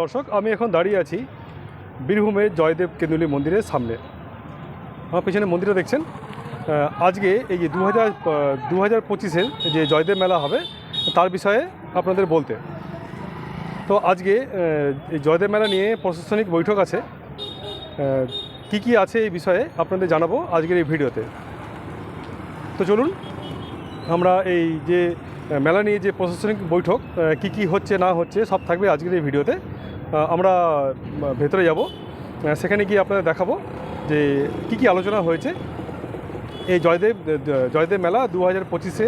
দর্শক, আমি এখন দাঁড়িয়ে আছি বীরভূমের জয়দেব কেন্দুলি মন্দিরের সামনে। আমার পেছনে মন্দিরটা দেখছেন? আজকে এই যে দু হাজার দু হাজার পঁচিশের যে জয়দেব মেলা হবে, তার বিষয়ে আপনাদের বলতে। তো আজকে এই জয়দেব মেলা নিয়ে প্রশাসনিক বৈঠক আছে। কি কি আছে এই বিষয়ে আপনাদের জানাব আজকের এই ভিডিওতে। তো চলুন, আমরা এই যে মেলা নিয়ে যে প্রশাসনিক বৈঠক কি কি হচ্ছে, না হচ্ছে, সব থাকবে আজকের এই ভিডিওতে। আমরা ভেতরে যাব। সেখানে গিয়ে আপনাদের দেখাবো যে কি কি আলোচনা হয়েছে। এই জয়দেব জয়দেব মেলা দু হাজার পঁচিশে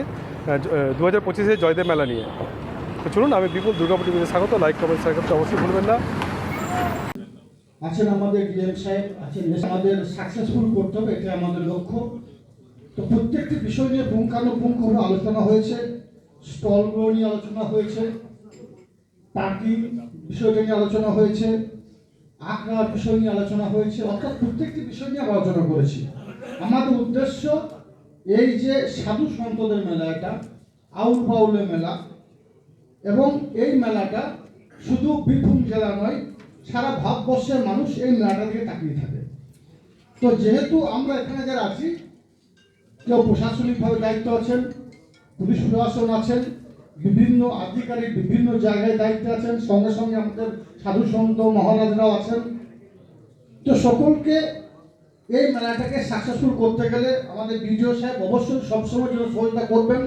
দু হাজার পঁচিশে জয়দেব মেলা নিয়ে। তো চলুন, আমি বিপুল দুর্গাপুর টিভিতে স্বাগত, লাইক, কমেন্ট শেয়ার করতে অবশ্যই ভুলবেন না। আছেন আমাদের ডিএম সাহেব, আছেন আমাদের সাকসেসফুল করতে হবে এটা আমাদের লক্ষ্য। তো প্রত্যেকটি বিষয় নিয়ে পুঙ্খানুপুঙ্খভাবে আলোচনা হয়েছে স্টলগুলো নিয়ে আলোচনা হয়েছে পার্কিং বিষয়টা নিয়ে আলোচনা হয়েছে আঁকড়ার বিষয় নিয়ে আলোচনা হয়েছে, অর্থাৎ প্রত্যেকটি বিষয় নিয়ে আলোচনা করেছি। আমাদের উদ্দেশ্য এই যে সাধু সন্তদের মেলা এটা, আউল বাউলের মেলা, এবং এই মেলাটা শুধু বীরভূম জেলা নয়, সারা ভারতবর্ষের মানুষ এই মেলাটা দিকে তাকিয়ে থাকে। তো যেহেতু আমরা এখানে যারা আছি, কেউ প্রশাসনিকভাবে দায়িত্ব আছেন, পুলিশ প্রশাসন আছেন বিভিন্ন আধিকারিক বিভিন্ন জায়গায় দায়িত্বে আছেন, সঙ্গে সঙ্গে আমাদের সাধু সন্ত মহারাজরাও আছেন। তো সকলকে এই মেলাটাকে সাকসেসফুল করতে গেলে আমাদের বিডিও সাহেব অবশ্যই সবসময় জন্য সহযোগিতা করবেন।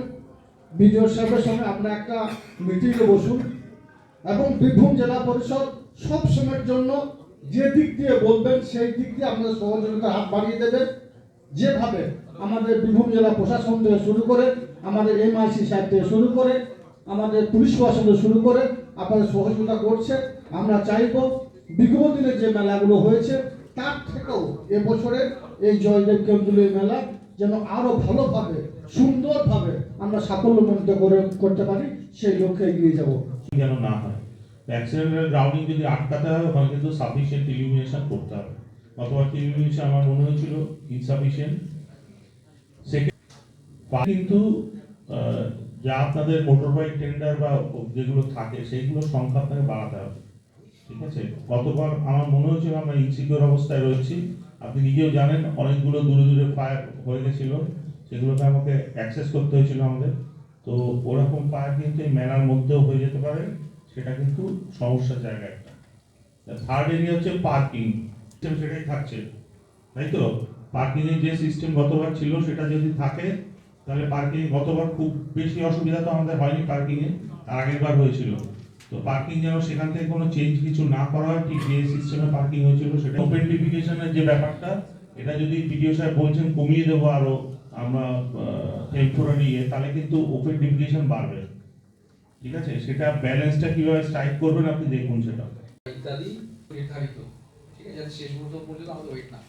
বিডিও সাহেবের সঙ্গে আপনারা একটা মিটিংয়ে বসুন। এবং বীরভূম জেলা পরিষদ সব সময়ের জন্য যে দিক দিয়ে বলবেন, সেই দিক দিয়ে আপনাদের সহযোগিতার হাত বাড়িয়ে দেবেন যেভাবে আমাদের বীরভূম জেলা প্রশাসন থেকে শুরু করে আমাদের এমআইসি সাহেব থেকে শুরু করে আমাদের পুলিশ প্রশাসন শুরু করে আপনাদের সহযোগিতা করছে। আমরা চাইব বিগত দিনের যে মেলাগুলো হয়েছে, তার থেকেও এবছরের এই জয়দেব কেন্দ্রীয় মেলা যেন আরও ভালোভাবে, সুন্দরভাবে আমরা সাফল্যমণ্ডিত করে করতে পারি, সেই লক্ষ্যে এগিয়ে যাব। যেন না হয়। অ্যাক্সিডেন্টাল গ্রাউন্ডিং যদি আটকাতে হয় ওখানে কিন্তু সাফিসিয়েন্ট ইলিমিনেশন করতে হবে। অথবা ইলিমিনেশন আমার মনে হয়েছিল ইনসাফিসিয়েন্ট সেকেন্ড কিন্তু যা আপনাদের মোটর বাইক টেন্ডার বা যেগুলো থাকে, সেইগুলোর সংখ্যা আপনাকে বাড়াতে হবে। ঠিক আছে? গতবার আমার মনে হয়েছিল আমরা ইনসিকিউর অবস্থায় রয়েছি। আপনি নিজেও জানেন, অনেকগুলো দূরে দূরে ফায়ার হয়ে গেছিল, সেগুলোকে আমাকে অ্যাক্সেস করতে হয়েছিল আমাদের। তো ওরকম ফায়ার কিন্তু মেলার মধ্যেও হয়ে যেতে পারে, সেটা কিন্তু সমস্যার জায়গা একটা। থার্ড এরিয়া হচ্ছে পার্কিং সেটাই থাকছে, তাই তো? পার্কিংয়ের যে সিস্টেম গতবার ছিল, সেটা যদি থাকে তাহলে পার্কিং গতবার খুব বেশি অসুবিধা তো আমাদের হয়নি পার্কিং এ তার আগের বার হয়েছিল। তো পার্কিং যেন সেখান থেকে কোনো চেঞ্জ কিছু না করা হয় ঠিক যে সিস্টেমে পার্কিং হয়েছিল সেটা ওপেন্টিফিকেশনের যে ব্যাপারটা এটা যদি ভিডিও সাহেব বলছেন কমিয়ে দেবো আরও আমরা টেম্পোরারি ইয়ে তাহলে কিন্তু ওপেন্টিফিকেশন বাড়বে। ঠিক আছে? সেটা ব্যালেন্সটা কীভাবে স্ট্রাইক করবেন আপনি দেখুন সেটা। ইত্যাদি নির্ধারিত। ঠিক আছে? শেষ মুহূর্ত পর্যন্ত আমাদের ওয়েট না।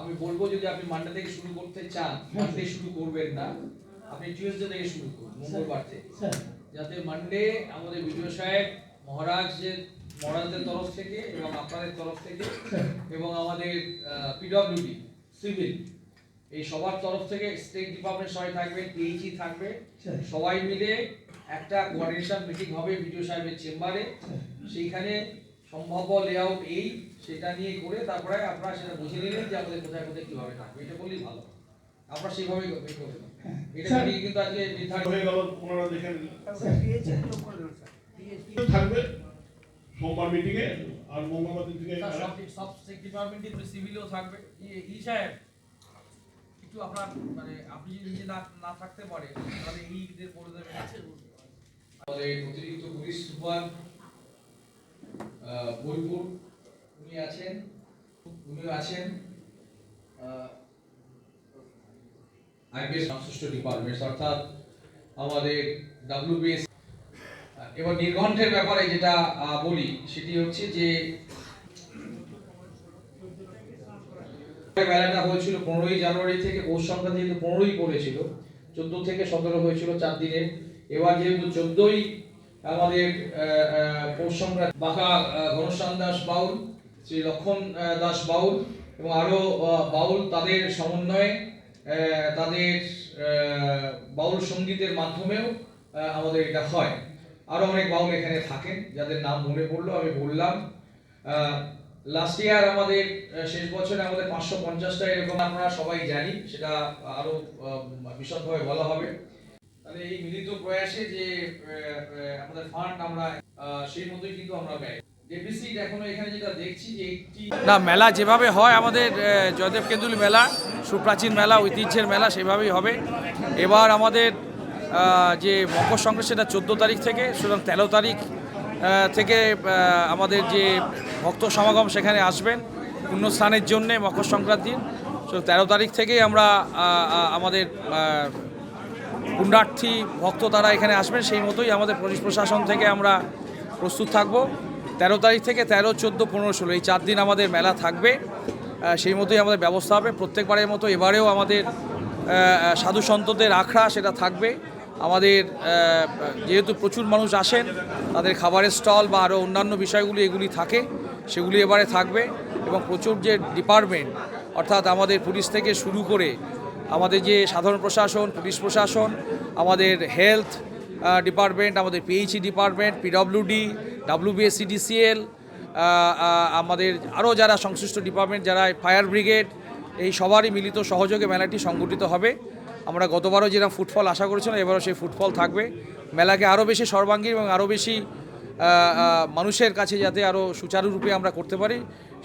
আমি বলব যদি আপনি মানডে থেকে শুরু করতে চান মানডে শুরু করবেন না। আপনি টিউসডে থেকে শুরু করুন মঙ্গলবার থেকে। যাতে মানডে আমাদের বিডিও সাহেব মহারাজের মহারাজদের তরফ থেকে এবং আপনাদের তরফ থেকে এবং আমাদের পিডব্লিউডি সিভিল এই সবার তরফ থেকে স্টেট ডিপার্টমেন্ট সবাই থাকবে টিএইচি থাকবে। সবাই মিলে একটা কোঅর্ডিনেশন মিটিং হবে বিডিও সাহেবের চেম্বারে। সেইখানে সম্ভাব্য লেআউট এই সেটা নিয়ে করে তারপরে আপনারা সেটা বুঝে নিলেন যে আমাদের কোথায় কোথায় কীভাবে থাকবে। এটা করলেই ভালো। আপনারা সেইভাবেই করবেন এটা নিয়ে কিন্তু আজকে নির্ধারিত হয়ে গেল ওনারা দেখে থাকবে সোমবার মিটিং এ আর মঙ্গলবার দিন থেকে সব সব ডিপার্টমেন্টে সিভিলও থাকবে। ই- ই সাহেব একটু আপনার মানে আপনি যদি নিজে না না থাকতে পারে তাহলে এই ঈদের বলে দেবেন। আমাদের অতিরিক্ত পুলিশ সুপার আহ, বোলপুর উনি আছেন উনিও আছেন। আইপিএস সংশ্লিষ্ট ডিপার্টমেন্টস অর্থাৎ আমাদের ডাব্লিউবিএস এবার নির্ঘণ্টের ব্যাপারে যেটা বলি সেটি হচ্ছে যে মেলাটা হয়েছিল পনেরোই জানুয়ারি থেকে পৌষ সংক্রান্তি যেহেতু পনেরোই পড়েছিল চোদ্দ থেকে সতেরো হয়েছিল চার দিনে এবার যেহেতু চোদ্দই আমাদের পৌষ সংক্রান্তি বাঁকা ঘনশ্যাম দাস বাউল শ্রী লক্ষণ দাস বাউল এবং আরও আহ, বাউল তাদের সমন্বয়ে তাদের বাউল সঙ্গীতের মাধ্যমেও আমাদের এটা হয়। আরও অনেক বাউল এখানে থাকেন যাদের নাম মনে পড়ল আমি বললাম। লাস্ট ইয়ার আমাদের শেষ বছরে আমাদের পাঁচশো পঞ্চাশটা এরকম আমরা সবাই জানি সেটা আরও বিশদভাবে বলা হবে। এই মিলিত প্রয়াসে যে আমাদের ফান্ড আমরা সেই মতোই কিন্তু আমরা ব্যয়। না, মেলা যেভাবে হয় আমাদের জয়দেব কেন্দুল মেলা, সুপ্রাচীন মেলা, ঐতিহ্যের মেলা সেভাবেই হবে। এবার আমাদের যে মকর সংক্রান্তি সেটা চোদ্দ তারিখ থেকে, সুতরাং তেরো তারিখ থেকে আমাদের যে ভক্ত সমাগম সেখানে আসবেন, পুণ্যস্থানের জন্যে মকর সংক্রান্তির। তো তেরো তারিখ থেকেই আমরা আমাদের পুণ্যার্থী ভক্ত তারা এখানে আসবেন, সেই মতোই আমাদের পুলিশ প্রশাসন থেকে আমরা প্রস্তুত থাকব। তেরো তারিখ থেকে তেরো, চোদ্দ, পনেরো, ষোলো, এই চার দিন আমাদের মেলা থাকবে। সেই মতোই আমাদের ব্যবস্থা হবে। প্রত্যেকবারের মতো এবারেও আমাদের সাধু সন্তদের আখড়া সেটা থাকবে। আমাদের যেহেতু প্রচুর মানুষ আসেন, তাদের খাবারের স্টল বা আরও অন্যান্য বিষয়গুলি এগুলি থাকে, সেগুলি এবারে থাকবে। এবং প্রচুর যে ডিপার্টমেন্ট, অর্থাৎ আমাদের পুলিশ থেকে শুরু করে আমাদের যে সাধারণ প্রশাসন, পুলিশ প্রশাসন, আমাদের হেলথ ডিপার্টমেন্ট আমাদের পিএইচই ডিপার্টমেন্ট পিডব্লিউডি ডাব্লিউবিএসসিডিসিএল আমাদের আরও যারা সংশ্লিষ্ট ডিপার্টমেন্ট যারা ফায়ার ব্রিগেড এই সবারই মিলিত সহযোগে মেলাটি সংগঠিত হবে। আমরা গতবারও যেরকম ফুটফল আশা করেছিলাম, এবারও সেই ফুটফল থাকবে। মেলাকে আরও বেশি সর্বাঙ্গীন এবং আরও বেশি মানুষের কাছে যাতে আরও সুচারুরূপে আমরা করতে পারি,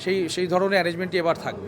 সেই সেই ধরনের অ্যারেঞ্জমেন্টই এবার থাকবে।